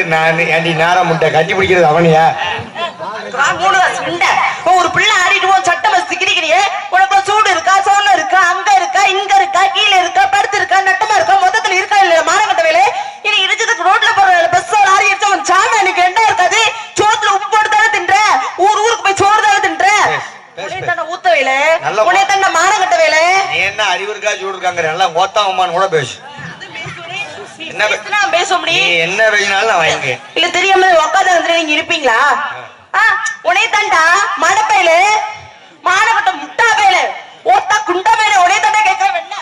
இடிச்சது நான் ஏண்டி நேரம் முட்டை கட்டி பிடிக்கிறது அவனையா? ஒரு பிள்ளை ஆடிட்டு சட்டை வச்சு கிரிக்கிறியே உனக்கு சூடு இருக்கா சோனம் இருக்கா அங்க இருக்கா இங்க இருக்கா கீழே இருக்கா படுத்து இருக்கா நட்டமா இருக்கா மொத்தத்துல இருக்கா இல்ல மானகட்ட வேலை? இனி இடிச்சதுக்கு ரோட்ல போற பஸ் லாரி இடிச்சா உன் சாமி எனக்கு என்ன இருக்காது? சோத்துல உப்பு போட்டு தானே தின்ற? ஊர் ஊருக்கு போய் சோறு தானே தின்ற? ஊத்த வேலை? உனே தன்னை மானகட்ட வேலை? என்ன அறிவு இருக்கா சூடு இருக்காங்க நல்லா ஓத்தாமமான்னு கூட பேசு. என்ன பேச முடியும்? என்ன பேசினாலும் நான் வாங்கிக்கேன் இல்ல தெரியாம உட்காந்து வந்து நீங்க இருப்பீங்களா? உனே தாண்டா மடப்பையில மானகட்ட முட்டா பையில ஓத்தா குண்டா பையில உனே தாண்டா கேட்கறேன் என்ன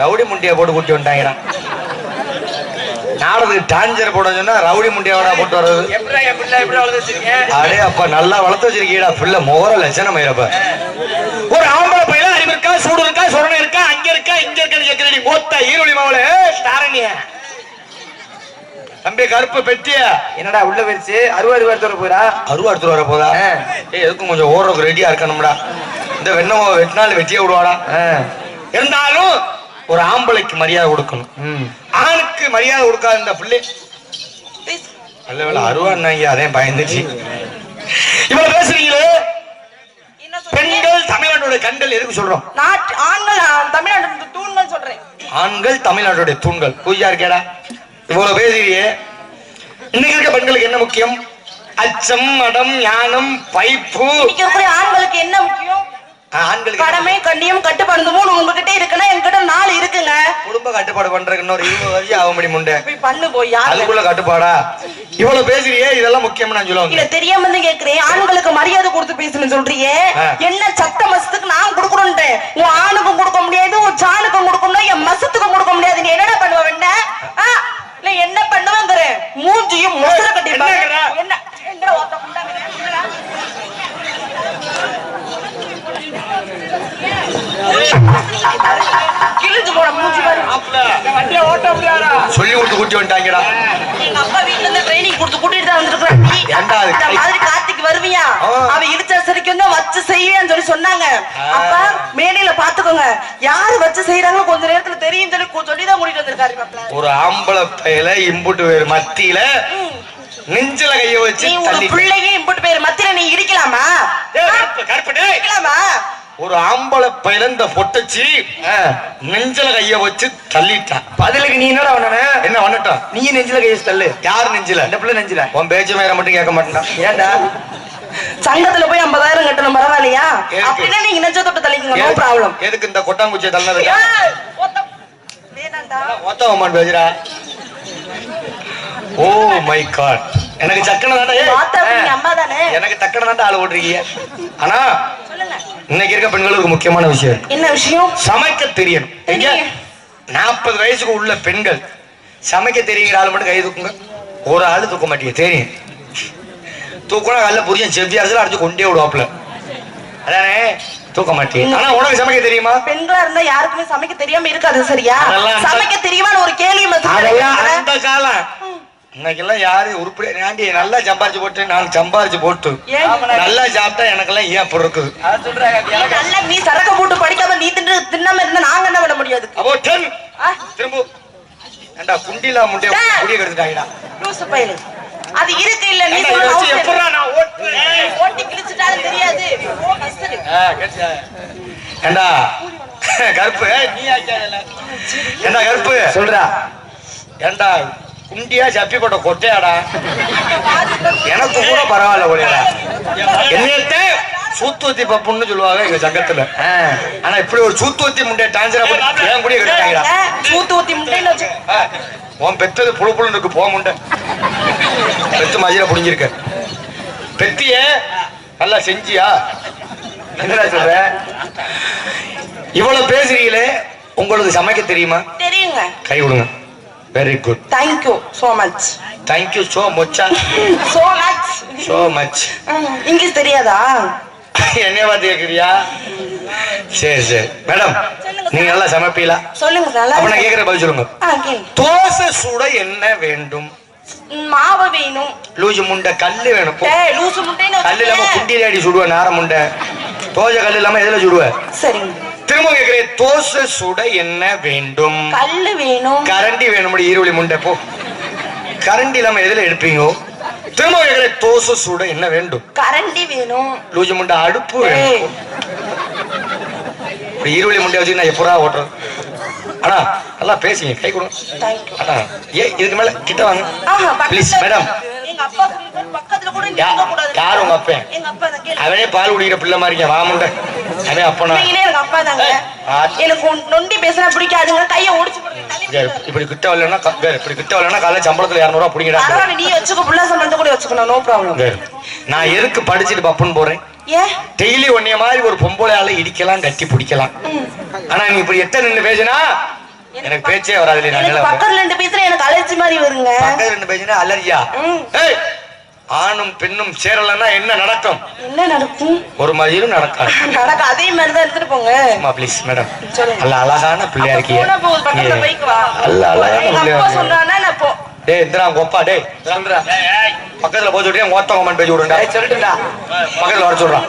ரவுடி முண்டியை போட்டு கூட்டி வந்துட்டாங்கடா நாடகத்துக்கு டான்ஜர் போட சொன்னா ரவுடி முண்டியாவடா போட்டு வர்றது. அடே அப்பா நல்லா வளர்த்து வச்சிருக்கீடா. பிள்ளை முகர லட்சணம் ஆயிரப்ப ஒரு ஆம்பளை பையல அறிவு இருக்கா சூடு இருக்கா சொரணை இருக்கா அங்க இருக்கா இங்க இருக்கான்னு கேட்கிறடி மொத்த ஈரோடி மாவுல தாரணிய. தம்பி கருப்பு பெட்டியா என்னடா உள்ள போயிருச்சு? அறுபது பேர்த்தோட போறா? வர போதா ஏய் எதுக்கும் கொஞ்சம் ஓடுறதுக்கு ரெடியா இருக்கணும்டா. இந்த வெண்ணம் வெட்டினாலும் வெட்டியே விடுவாடா. இருந்தாலும் ஒரு ஆம்பளைக்கு மரியாதை கொடுக்கணும். ஆணுக்கு மரியாதை கொடுக்காத இந்த பிள்ளை. நல்ல வேலை அருவான்னாங்க அதே பயந்துச்சு. இவ்வளவு பேசுறீங்களே? தமிழ்நாட்டோட கண்கள் எதுக்கு சொல்றோம்? ஆண்கள் தமிழ்நாட்டு தூண்கள் சொல்றேன். ஆண்கள் தமிழ்நாட்டுடைய தூண்கள். பூஜா இருக்கேடா? இவ்வளவு பேசுறியே இன்னைக்கு இருக்க பெண்களுக்கு என்ன முக்கியம்? அச்சம் மடம் ஞானம் பைப்பு. ஆண்களுக்கு என்ன முக்கியம்? ஆண்களுக்கு கடமை கண்ணியம் கட்டுப்பாடு மூணு உங்ககிட்ட இருக்குன்னா என்கிட்ட நாலு இருக்குங்க. குடும்ப கட்டுப்பாடு பண்றதுக்கு இன்னொரு இருபது வருஷம் ஆக முடியும் பண்ணு போய் அதுக்குள்ள கட்டுப்பாடா? இவ்வளவு பேசுறியே இதெல்லாம் முக்கியம் நான் இல்ல தெரியாம வந்து கேக்குறேன் ஆண்களுக்கு மரியாதை கொடுத்து பேசணும்னு சொல்றியே. என்ன சட்ட மசத்துக்கு நான் கொடுக்கணும்ன்றேன் உன் ஆணுக்கும் கொடுக்க முடியாது உன் சாணுக்கும் கொடுக்க முடியாது என் மசத்துக்கும் கொடுக்க முடியாது நீ என்னடா பண்ணுவ என்ன? இல்ல என்ன பண்ணுவாங்கிற மூஞ்சியும் மொசர கட்டி என்னங்கடா? என்ன? என்னடா? கிழிஞ்சு போன மூஞ்சி பாரு வண்டியை ஓட்ட முடியாதா சொல்லி கொடுத்து கூட்டி வந்துட்டாங்கடா. எங்க அப்பா வீட்ல இருந்து ட்ரைனிங் கொடுத்து கூட்டிட்டு தான் வந்திருக்கான் நீ ஏன்டா அது இந்த கை- மாதிரி கார்த்திக் வருவியா? ஆ. அவ இடிச்ச சரிக்கும் தான் வச்சு செய்வேன்னு சொல்லி சொன்னாங்க. அப்பா மேடையில பாத்துக்கோங்க. யாரு வச்சு செய்யறாங்க கொஞ்ச நேரத்துல தெரியும் சொல்லி சொல்லி தான் கூட்டிட்டு வந்திருக்காரு. ஒரு ஆம்பளை பையில இம்புட்டு வேறு மத்தியில நெஞ்சில கைய வச்சு பிள்ளையே இம்புட்டு பேர் மத்தியில நீ டேய், கருப்பு, கருப்பு, டேய். இடிக்கலாமா ஒரு ஆம்பளை பையில இந்த பொட்டச்சி நெஞ்சில கைய வச்சு தள்ளிட்டான் பதிலுக்கு நீ என்னடா பண்ணன என்ன பண்ணட்டும் நீ நெஞ்சில கையை தள்ளு. யார் நெஞ்சில? இந்த பிள்ளை நெஞ்சில. உன் பேச்சு மேல மட்டும் கேட்க மாட்டேன் ஏன்டா சங்கத்துல போய் ஐம்பதாயிரம் கட்டணும் பரவாயில்லையா? அப்படின்னா நீங்க நெஞ்ச தொட்டு தள்ளிக்கங்க நோ ப்ராப்ளம் எதுக்கு இந்த கொட்டாங்குச்சியை வேணாண்டா. ஓத்தவமான் பேசுறா. ஓ மை காட் எனக்கு சக்கன நீங்க அம்மா தானே எனக்கு தக்கன தாண்டா ஆள் ஓட்டுறீங்க ஆனா இன்னைக்கு இருக்க பெண்களுக்கு முக்கியமான விஷயம். என்ன விஷயம்? சமைக்க தெரியணும். தெரியும். நாற்பது வயசுக்கு உள்ள பெண்கள் சமைக்க தெரியுங்கிற ஆள் மட்டும் கை தூக்குங்க. ஒரு ஆள் தூக்க மாட்டீங்க தெரியும். தூக்குனா காலைல புரியும் செவ்வி அரசியல் அடிச்சு கொண்டே விடுவாப்புல. அதானே? தூக்க மாட்டீங்க. ஆனா உனக்கு சமைக்க தெரியுமா? பெண்களா இருந்தா யாருக்குமே சமைக்க தெரியாம இருக்காது சரியா? சமைக்க தெரியுமான்னு ஒரு கேள்வி அதெல்லாம். அந்த காலம். இன்னைக்கெல்லாம் யாரு உருப்படி ஆண்டி நல்லா சம்பாரிச்சு போட்டு நான் சம்பாரிச்சு போட்டு? நல்லா சாப்பிட்டா எனக்கெல்லாம் ஏன் அப்படி இருக்குது அத சொல்றாங்க நீ சரக்க போட்டு படிக்காம நீ தின்னு தின்னாம இருந்தா நாங்க என்ன பண்ண முடியாது அப்போ டென் திரும்ப ஏண்டா குண்டிலா முண்டிய டேய். குடிய கெடுத்துட்டாங்கடா லூசு பயலு. அது இருக்கு இல்ல நீ ஏண்டா, இல்லை. நான் ஓட்டுவேன்? ஓட்டி கிழிச்சிட்டாலும் தெரியாது ஓ, கேட்டியா? ஏண்டா கருப்பு நீ ஆக்கியாதல. ஏண்டா கருப்பு சொல்றா ஏண்டா குண்டியா சப்பி போட்ட கொட்டையாடா? எனக்கு கூட பரவாயில்ல ஒளியடா. என்னையத்த சூத்துவத்தி பப்புன்னு சொல்லுவாங்க எங்க சங்கத்துல. ஆனா இப்படி ஒரு சூத்துவத்தி முண்டைய டான்சரா போட்டு ஏன் கூட கெடுத்தாங்கடா ஏ, சூத்து ஊத்தி முட்டைன்னு வச்சு. ஆ, உன் பெத்தது புழு புழுன்னு இருக்கு போக முண்டை. பெத்து மதியில புடிஞ்சிருக்க. பெத்திய நல்லா செஞ்சியா? என்னடா சொல்ற? இவ்வளவு பேசுறீங்களே உங்களுக்கு சமைக்க தெரியுமா? தெரியுங்க. கை கொடுங்க. Very good thank you so much thank you so மச்சா so much so much English தெரியாதா? என்னைய பார்த்து கேக்குறியா? சரி சரி. மேடம் நீங்க நல்லா சமைப்பீங்களா? சொல்லுங்க நல்லா அப்ப நான் கேக்குற பதில் சொல்லுங்க. தோசை சுட என்ன வேண்டும்? மாவு வேணும். லூசு முண்டை கல்லு வேணும். லூசு முட்டைன்னு கல்லு இல்லாம. குண்டியில அடி சுடுவேன் நார முண்டை. தோசை கல்லு இல்லாம எதுல சுடுவேன் சரிங்க. திரும்ப கேட்கிறேன் தோசை சுட என்ன வேண்டும்? கல்லு வேணும். கரண்டி வேணும் ஈரோலி முண்டை போ. கரண்டி இல்லாம எதுல எடுப்பீங்க? திரும்ப கேட்கிறேன் தோசை சுட என்ன வேண்டும்? கரண்டி வேணும். லூஜி முண்டை அடுப்பு வேணும் ஈரோலி முண்டை வச்சு நான் எப்படா ஓட்டுறது? அண்ணா நல்லா பேசுங்க கை கொடுங்க. அண்ணா ஏ இதுக்கு மேல கிட்ட வாங்க. Please madam. யார் உங்க அப்பன்? அவனே பால் குடிக்கிற பிள்ளை மாதிரி இருக்கேன், வா முண்டை. அவன் அப்பனா. எங்க அப்பா தாங்க. எனக்கு நொண்டி பேசினா பிடிக்காதுங்க கைய ஒடிச்சு. இப்படி கிட்ட வரலன்னா இப்படி கிட்ட வரலன்னா காலைல சம்பளத்துல இரநூறுவா பரவாயில்ல நீ வச்சுக்கோ. புள்ள சம்பளத்தை கூட வச்சுக்கணும் நோ ப்ராப்ளம். நான் எதுக்கு படிச்சுட்டு பப்புன்னு போறேன்? டெய்லி உன்னைய மாதிரி ஒரு பொம்பளையால இடிக்கலாம் கட்டி பிடிக்கலாம். ஆனா நீ இப்படி எத்த நின்னு பேசினா எனக்கு பேச்சே வராது எனக்கு பக்கத்துல ரெண்டு பேசுற எனக்கு அலர்ஜி மாதிரி வருங்க. பக்கத்துல ரெண்டு பேசினா அலர்ஜியா. ஏய் ஆணும் பெண்ணும் சேரலன்னா என்ன நடக்கும்? என்ன நடக்கும்? ஒரு மாதிரியும் நடக்காது. நடக்க அதே மாதிரி தான் எடுத்துட்டு போங்க. அம்மா ப்ளீஸ் மேடம் சொல்லுங்க. நல்ல அழகான பிள்ளையா இருக்கீங்க. நல்ல அழகான பிள்ளையா நான் போ டேய் இந்திரா உங்க அப்பா டேய். இந்திரா பக்கத்துல போய் சொல்றேன் ஓத்த கமெண்ட் பேஜ் விடுண்டா சொல்லிட்டுடா. பக்கத்துல வர சொல்றான்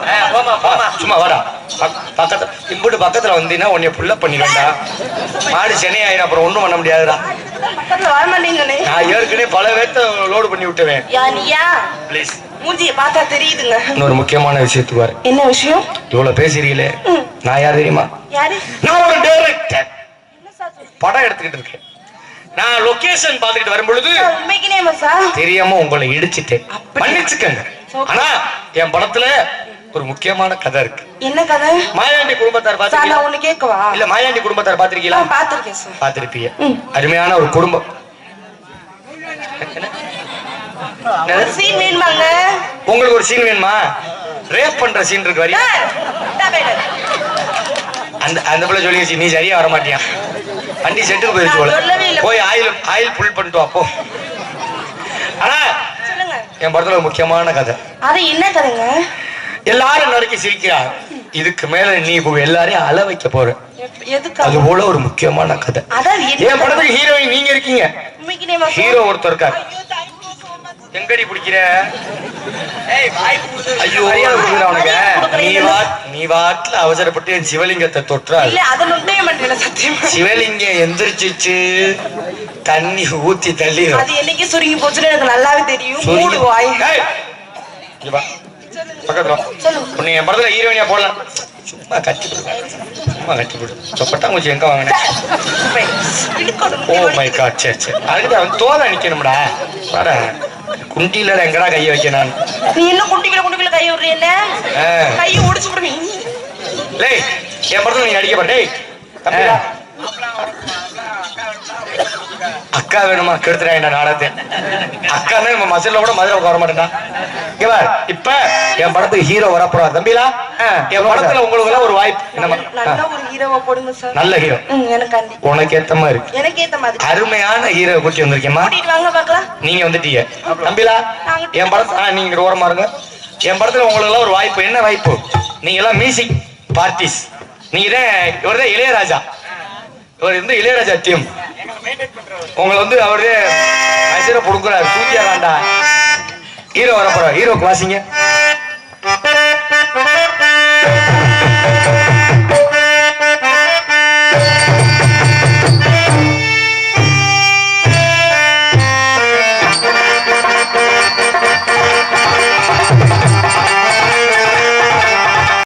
சும்மா வாடா. பக்- பக்கத்துல இம்புட்டு பக்கத்துல வந்தீங்கன்னா உன்னைய புள்ள பண்ணிடுவேன்டா. மாடு சென்னை ஆயிரும் அப்புறம் ஒண்ணும் பண்ண முடியாதுடா. நான் ஏற்கனவே பல பேர்த்த லோடு பண்ணி விட்டுவேன் ப்ளீஸ் மூஞ்சிய பார்த்தா தெரியுதுங்க. இன்னொரு முக்கியமான விஷயத்துக்கு வர என்ன விஷயம்? இவ்வளவு பேசுறீங்களே. நான் யார் தெரியுமா? நான் ஒரு டைரக்டர்? படம் எடுத்துக்கிட்டு இருக்கேன். நான் லொகேஷன் பார்த்துக்கிட்டு வரும் பொழுது உண்மைக்குனே மசா தெரியாம உங்களை இடிச்சிட்டேன்? மன்னிச்சுக்கங்க. ஆனா என் படத்துல ஒரு முக்கியமான கதை இருக்கு. என்ன கதை? மாயாண்டி குடும்பத்தார் சார் நான் ஒண்ணு கேட்கவா? இல்ல மாயாண்டி குடும்பத்தார் பாத்திருக்கீங்களா பாத்திருக்கேன் சார். பாத்திருப்பீங்க அருமையான ஒரு குடும்பம். ஒரு சீன் வேணுமாங்க? உங்களுக்கு ஒரு சீன் வேணுமா? ரேப் பண்ற சீன் இருக்கு வரியா. அந்த அந்த பிள்ளை சொல்லி நீ சரியா வர மாட்டியா வண்டி செட்டுக்கு போயிருச்சு போல. போய் ஆயில் ஆயில் புல் பண்ணிட்டு வா போ. ஆனா என் படத்துல முக்கியமான கதை. அது என்ன கதைங்க? எல்லாரும் நறுக்கி சிரிக்கிறா இதுக்கு மேல நீ எல்லாரையும் அழ வைக்க போற. அது போல ஒரு முக்கியமான கதை. என் படத்துக்கு ஹீரோயின் நீங்க இருக்கீங்க. ஹீரோ ஒருத்தர் இருக்கார். எங்கடி பிடிக்கிற. ஐயோ அவனுக்கு. நீ வாட் நீ வாட்ல அவசரப்பட்டு என் சிவலிங்கத்தை சத்தியமா. சிவலிங்கம் எந்திரிச்சிச்சு. தண்ணி ஊத்தி தள்ளி. அது என்னைக்கு சுருங்கி போச்சுன்னு எனக்கு நல்லாவே தெரியும். உன்னை என் படத்துல ஹீரோயினியா போடலாம். சும்மா கட்டி சும்மா கட்டி விடு சொப்பட்டாங்குச்சி எங்க வாங்கினேன் ஓ மை காட் சரி சரி அதுக்கு அவன் தோலை நிக்கணும்டா வர குண்டியில எங்கடா கைய வைக்க நான்? நீ என்ன குட்டிக்கில குட்டிக்கில கை விடுறீ என்ன. கையை ஒடிச்சு விடுவீங்க லேய் என் படத்துல நீ நடிக்க பாரு அக்கா வேணுமா? கெடுத்துறாங்க நாடகத்தை. அக்கா நம்ம மசில கூட மதுரை வர பாரு, இப்ப என் படத்துக்கு ஹீரோ வரப்போறாரு. தம்பிலா என் படத்துல உங்களுக்கு எல்லாம் ஒரு வாய்ப்பு. நல்ல ஹீரோ உனக்கு ஏத்த மாதிரி. அருமையான ஹீரோ கூட்டி பாக்கலாம் நீங்க வந்துட்டீங்க. தம்பிலா என் படத்துல நீங்க ஓரமா இருங்க. என் படத்துல உங்களுக்கு எல்லாம் ஒரு வாய்ப்பு. என்ன வாய்ப்பு? நீங்க எல்லாம் மியூசிக் பார்ட்டிஸ் நீங்க தான் இவர் தான் இளையராஜா. இவர் வந்து இளையராஜா டீம் உங்களை வந்து அவரு மனுஷரை புடுங்குறாரு. வேண்டாம் ஹீரோ வரப்போற ஹீரோக்கு வாசிங்க.